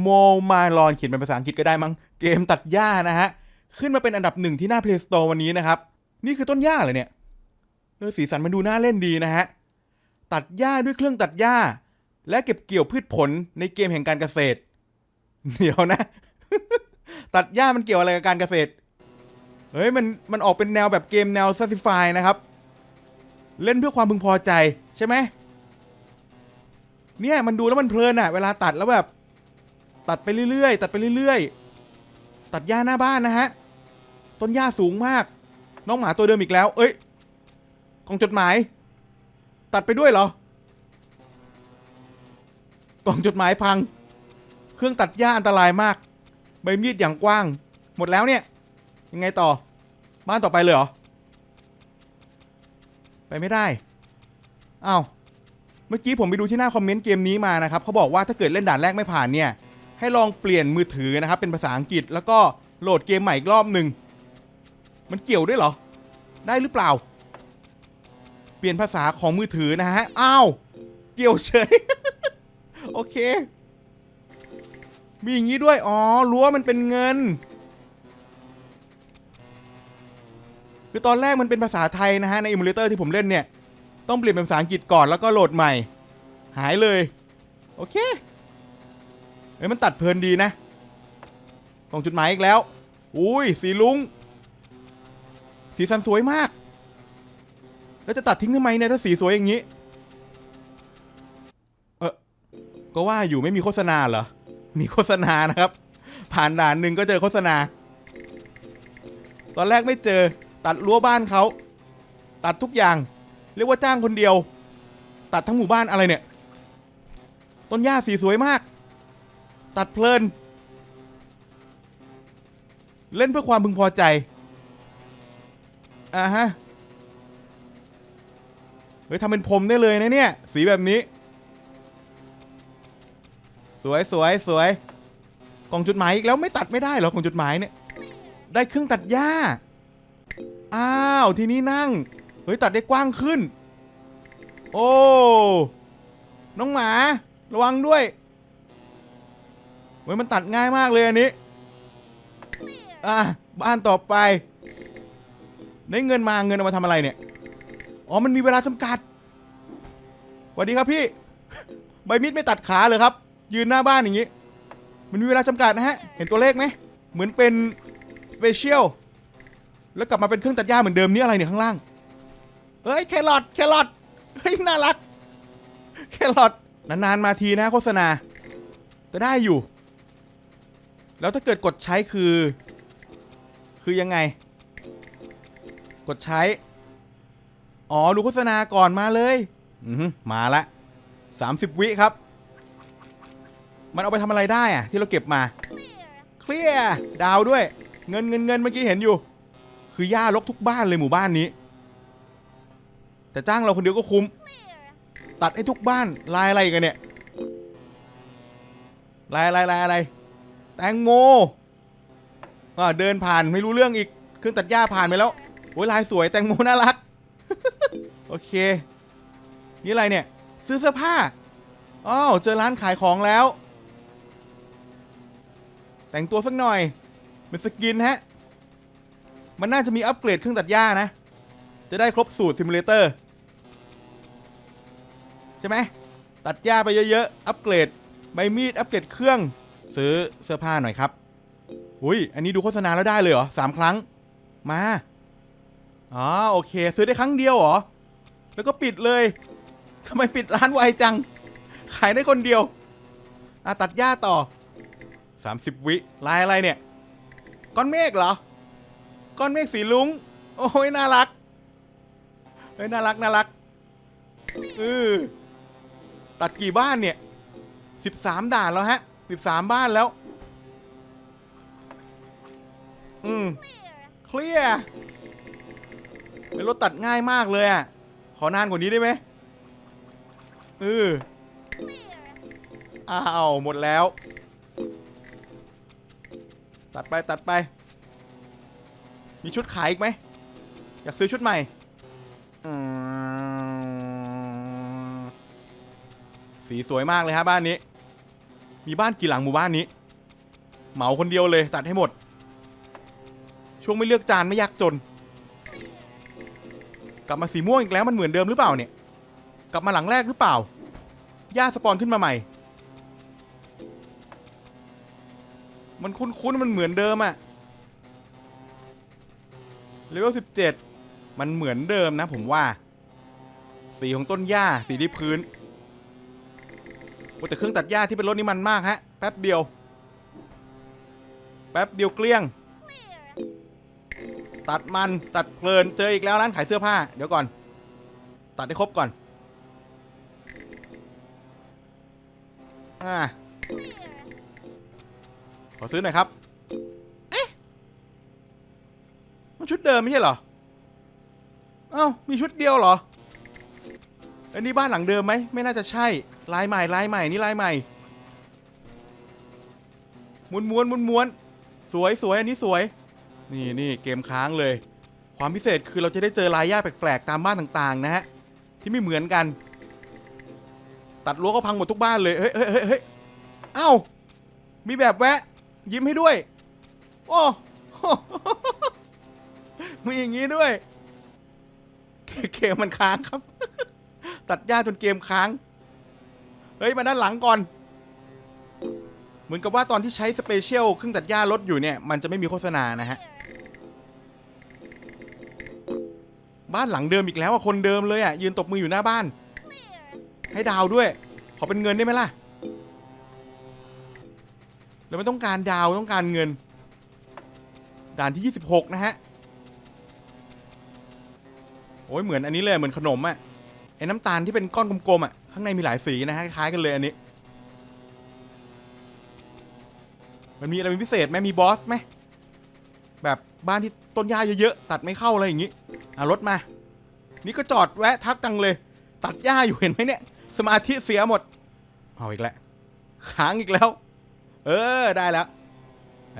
โมมาลอนเขียนเป็นภาษาอังกฤษก็ได้มั้งเกมตัดหญ้านะฮะ ขึ้นมาเป็นอันดับหนึ่งที่หน้า Play Store วันนี้นะครับ นี่คือต้นหญ้าเลยเนี่ยเออสีสันมันดูน่าเล่นดีนะฮะ ตัดหญ้าด้วยเครื่องตัดหญ้า และเก็บเกี่ยวพืชผลในเกมแห่งการเกษตร เดี๋ยวนะ ตัดหญ้ามันเกี่ยวอะไรกับการเกษตร เฮ้ยมันมันออกเป็นแนวแบบเกมแนวซัสซิฟายนะครับ เล่นเพื่อความพึงพอใจใช่ไหมเนี่ยมันดูแล้วมันเพลินอะเวลาตัดแล้วแบบ ตัดไปเรื่อยๆ ตัดไปเรื่อยๆ ตัดหญ้าหน้าบ้านนะฮะ ต้นหญ้าสูงมาก น้องหมาตัวเดิมอีกแล้ว เอ้ยกล่องจดหมาย ตัดไปด้วยเหรอกล่องจดหมายพัง เครื่องตัดหญ้าอันตรายมาก ใบมีดอย่างกว้าง หมดแล้วเนี่ย ยังไงต่อ บ้านต่อไปเลยเหรอ ไปไม่ได้อ้าวเมื่อกี้ผมไปดูที่หน้าคอมเมนต์เกมนี้มานะครับเขาบอกว่าถ้าเกิดเล่นด่านแรกไม่ผ่านเนี่ย ให้ลองเปลี่ยนมือถือนะครับ เป็นภาษาอังกฤษแล้วก็โหลดเกมใหม่อีกรอบหนึ่งมันเกี่ยวด้วยเหรอ ได้หรือเปล่า เปลี่ยนภาษาของมือถือนะฮะอ้าวเกี่ยวเฉย โอเค มีอย่างนี้ด้วย อ๋อรั้วมันเป็นเงิน คือตอนแรกมันเป็นภาษาไทยนะฮะ ในอิมูเลเตอร์ที่ผมเล่นเนี่ย ต้องเปลี่ยนเป็นภาษาอังกฤษก่อนแล้วก็โหลดใหม่ หายเลย โอเค เอ้ยมันตัดเพลินดีนะกล่องจุดหมายอีกแล้ว อุ้ยสีลุง สีสันสวยมาก แล้วจะตัดทิ้งทำไมเนี่ยถ้าสีสวยอย่างนี้ เออก็ว่าอยู่ไม่มีโฆษณาเหรอ มีโฆษณานะครับ ผ่านด่านหนึ่งก็เจอโฆษณา ตอนแรกไม่เจอ ตัดรั้วบ้านเขา ตัดทุกอย่าง เรียกว่าจ้างคนเดียว ตัดทั้งหมู่บ้านอะไรเนี่ย ต้นหญ้าสีสวยมาก ตัดเพลิน เล่นเพื่อความพึงพอใจ อ่าฮะ เฮ้ยทำเป็นพรมได้เลยนะเนี่ย สีแบบนี้ สวยสวยสวยกล่องจุดหมายอีกแล้วไม่ตัดไม่ได้เหรอกล่องจุดหมายเนี่ย ได้เครื่องตัดหญ้า อ้าว ทีนี้นั่ง เฮ้ยตัดได้กว้างขึ้น โอ้ น้องหมา ระวังด้วย เฮ้ยมันตัดง่ายมากเลยอันนี้ อะบ้านต่อไป ได้เงินมาเงินเอามาทำอะไรเนี่ย อ๋อมันมีเวลาจำกัดสวัสดีครับพี่ ใบมีดไม่ตัดขาเลยครับ ยืนหน้าบ้านอย่างนี้ มันมีเวลาจำกัดนะฮะ เห็นตัวเลขไหม เหมือนเป็นเปเชียลแล้วกลับมาเป็นเครื่องตัดหญ้าเหมือนเดิมนี่อะไรเนี่ยข้างล่าง เฮ้ยแครอทแครอทเฮ้ยน่ารัก แครอทนานๆมาทีนะโฆษณา จะได้อยู่ แล้วถ้าเกิดกดใช้คือ คือยังไง กดใช้ อ๋อ ดูโฆษณาก่อนมาเลย อือหือมาละ30วิครับ มันเอาไปทำอะไรได้อะที่เราเก็บมา เคลียร์ดาวด้วย เงินเงินเงินเมื่อกี้เห็นอยู่ คือหญ้ารกทุกบ้านเลยหมู่บ้านนี้ แต่จ้างเราคนเดียวก็คุ้ม ตัดให้ทุกบ้านลายอะไรกันเนี่ยลายอะไรลายอะไร แตงโมอ่าเดินผ่านไม่รู้เรื่องอีก เครื่องตัดหญ้าผ่านไปแล้ว โอ้ยลายสวยแตงโมน่ารัก โอเค นี่อะไรเนี่ย ซื้อเสื้อผ้า อ้าวเจอร้านขายของแล้ว แต่งตัวสักหน่อย เป็นสกินฮะ มันน่าจะมีอัปเกรดเครื่องตัดหญ้านะ จะได้ครบสูตรซิมูเลเตอร์ใช่ไหม ตัดหญ้าไปเยอะๆ อัปเกรดใบมีด อัปเกรดเครื่อง ซื้อเสื้อผ้าหน่อยครับ อุ้ย อันนี้ดูโฆษณาแล้วได้เลยเหรอสามครั้ง มา อ๋อโอเค ซื้อได้ครั้งเดียวเหรอ แล้วก็ปิดเลยทำไมปิดร้านไวจัง ขายได้คนเดียว อะตัดหญ้าต่อ 30 วิ ลายอะไรเนี่ย ก้อนเมฆเหรอ ก้อนเมฆสีลุง โอ้ยน่ารัก เฮ้ยน่ารักน่ารักเออตัดกี่บ้านเนี่ย 13 ด่านแล้วฮะ 13บ้านแล้ว อืม เคลียร์เป็นรถตัดง่ายมากเลยอะ ขอนานกว่านี้ได้ไหมเอออ้าวหมดแล้ว ตัดไปตัดไป มีชุดขายอีกไหม อยากซื้อชุดใหม่มสีสวยมากเลยฮะบ้านนี้ มีบ้านกี่หลังหมู่บ้านนี้ เหมาคนเดียวเลยตัดให้หมด ช่วงไม่เลือกจานไม่ยากจน กลับมาสีม่วงอีกแล้วมันเหมือนเดิมหรือเปล่าเนี่ย กลับมาหลังแรกหรือเปล่าหญ้าสปอนขึ้นมาใหม่ มันคุ้นๆมันเหมือนเดิมอะเลเวล17มันเหมือนเดิมนะผมว่า สีของต้นหญ้าสีที่พื้น โอ้แต่เครื่องตัดหญ้าที่เป็นรถนี่มันมากฮะ แป๊บเดียว แป๊บเดียวเกลี้ยง ตัดมันตัดเพลินเจออีกแล้วร้านขายเสื้อผ้า เดี๋ยวก่อน ตัดให้ครบก่อน อ่า ขอซื้อหน่อยครับ เอ๊ะ มันชุดเดิมไม่ใช่เหรอ เอ้า มีชุดเดียวเหรอ อันนี้บ้านหลังเดิมไหม ไม่น่าจะใช่ ลายใหม่ลายใหม่นี่ลายใหม่ม้วนม้วนม้วนม้วนสวยสวยอันนี้สวย นี่นี่เกมค้างเลย ความพิเศษคือเราจะได้เจอลายหญ้าแปลกๆ ตามบ้านต่างๆ นะฮะที่ไม่เหมือนกัน ตัดรั้วก็พังหมดทุกบ้านเลยเฮ้ยเฮ้ยเฮ้ยเฮ้เอ้ามีแบบแวะ ยิ้มให้ด้วยโอ้มีอย่างนี้ด้วย เกมมันค้างครับ ตัดหญ้าจนเกมค้าง เฮ้ย มาด้านหลังก่อน เหมือนกับว่าตอนที่ใช้สเปเชียลเครื่องตัดหญ้าลดอยู่เนี่ย มันจะไม่มีโฆษณานะฮะ บ้านหลังเดิมอีกแล้วอะคนเดิมเลยอะยืนตบมืออยู่หน้าบ้าน ให้ดาวด้วย ขอเป็นเงินได้ไหมล่ะ เราไม่ต้องการดาวต้องการเงิน ด่านที่ 26 นะฮะ โอ้ยเหมือนอันนี้เลยเหมือนขนมอะไอ้น้ำตาลที่เป็นก้อนกลมๆอะ ข้างในมีหลายสีนะฮะคล้ายกันเลยอันนี้ มันมีอะไรเป็นพิเศษไหมมีบอสไหมแบบบ้านที่ต้นหญ้าเยอะๆตัดไม่เข้าอะไรอย่างงี้อะรถมา นี่ก็จอดแวะทักตังเลย ตัดหญ้าอยู่เห็นไหมเนี่ย สมาธิเสียหมดเอาอีกแล้วค้างอีกแล้ว เออได้แล้ว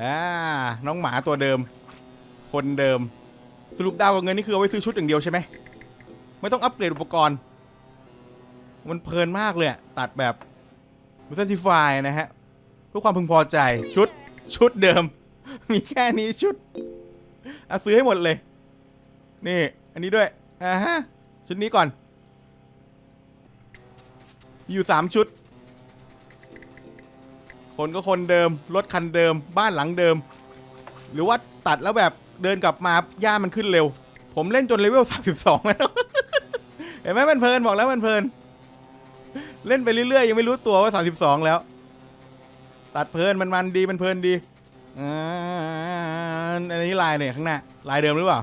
อ่าน้องหมาตัวเดิม คนเดิม สรุปดาวกับเงินนี่คือเอาไว้ซื้อชุดอย่างเดียวใช่ไหมไม่ต้องอัปเกรดอุปกรณ์ มันเพลินมากเลยตัดแบบมิสซิฟายนะฮะเพื่อความพึงพอใจชุดชุดเดิม มีแค่นี้ชุดเอาซื้อให้หมดเลย นี่ อันนี้ด้วยอ่าฮะชุดนี้ก่อน อยู่สามชุด คนก็คนเดิม รถคันเดิม บ้านหลังเดิม หรือว่าตัดแล้วแบบเดินกลับมาย่ามันขึ้นเร็ว ผมเล่นจนเลเวล 32 แล้ว เห็นไหมมันเพลินบอกแล้วมันเพลิน เล่นไปเรื่อยๆ ยังไม่รู้ตัวว่า 32 แล้ว ตัดเพลินมันมันดีมันเพลินดีอ่าอันนี้ลายเนี่ยข้างหน้าลายเดิมหรือเปล่า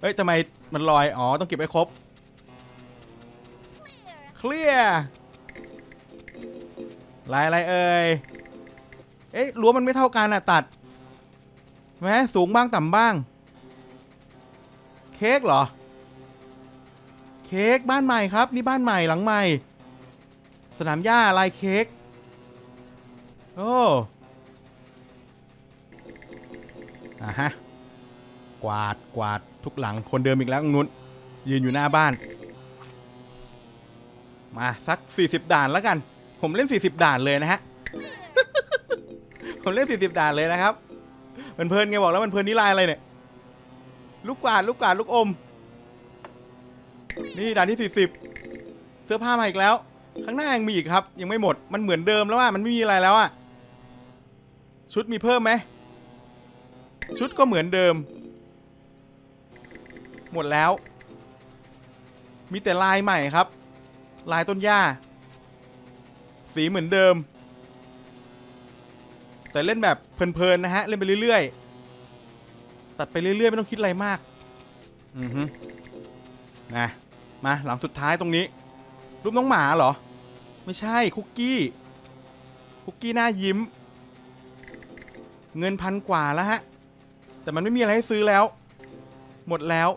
เฮ้ยทำไมมันลอย อ๋อ ต้องเก็บให้ครบ เคลียร์ลายอะไรเอ่ย เอ๊ะรั้วมันไม่เท่ากันอะ ตัดแม้สูงบ้างต่ำบ้าง เค้กเหรอ เค้กบ้านใหม่ครับ นี่บ้านใหม่หลังใหม่ สนามหญ้าลายเค้ก โอ้อะฮะ กวาดกวาดทุกหลังคนเดิมอีกแล้วตรงนู้นยืนอยู่หน้าบ้าน มาสัก 40 ด่านแล้วกัน ผมเล่น 40 ด่านเลยนะฮะ ผมเล่น 40 ด่านเลยนะครับ มันเพลินไงบอกแล้วมันเพลินนี่ลายอะไรเนี่ย ลูกกวาดลูกกวาดลูกอม นี่ด่านที่ 40 เสื้อผ้ามาอีกแล้ว ข้างหน้ายังมีอีกครับ ยังไม่หมดมันเหมือนเดิมแล้วว่ามันไม่มีอะไรแล้วอะชุดมีเพิ่มไหมชุดก็เหมือนเดิม หมดแล้ว มีแต่ลายใหม่ครับ ลายต้นหญ้า สีเหมือนเดิม แต่เล่นแบบเพลินๆนะฮะ เล่นไปเรื่อยๆ ตัดไปเรื่อยๆ ไม่ต้องคิดอะไรมาก อือฮึนะมาหลังสุดท้ายตรงนี้ รูปน้องหมาเหรอ ไม่ใช่คุกกี้คุกกี้หน้ายิ้ม เงินพันกว่าแล้วฮะ แต่มันไม่มีอะไรให้ซื้อแล้ว หมดแล้ว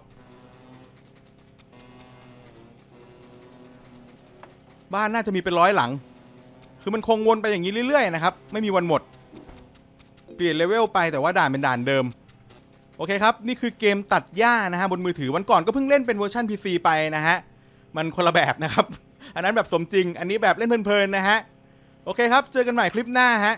บ้านน่าจะมีเป็นร้อยหลัง คือมันคงวนไปอย่างนี้เรื่อยๆนะครับ ไม่มีวันหมด เปลี่ยนเลเวลไปแต่ว่าด่านเป็นด่านเดิม โอเคครับ นี่คือเกมตัดหญ้านะฮะบนมือถือวันก่อนก็เพิ่งเล่นเป็นเวอร์ชัน PC ไปนะฮะ มันคนละแบบนะครับ อันนั้นแบบสมจริง อันนี้แบบเล่นเพลินๆนะฮะ โอเคครับ เจอกันใหม่คลิปหน้าฮะ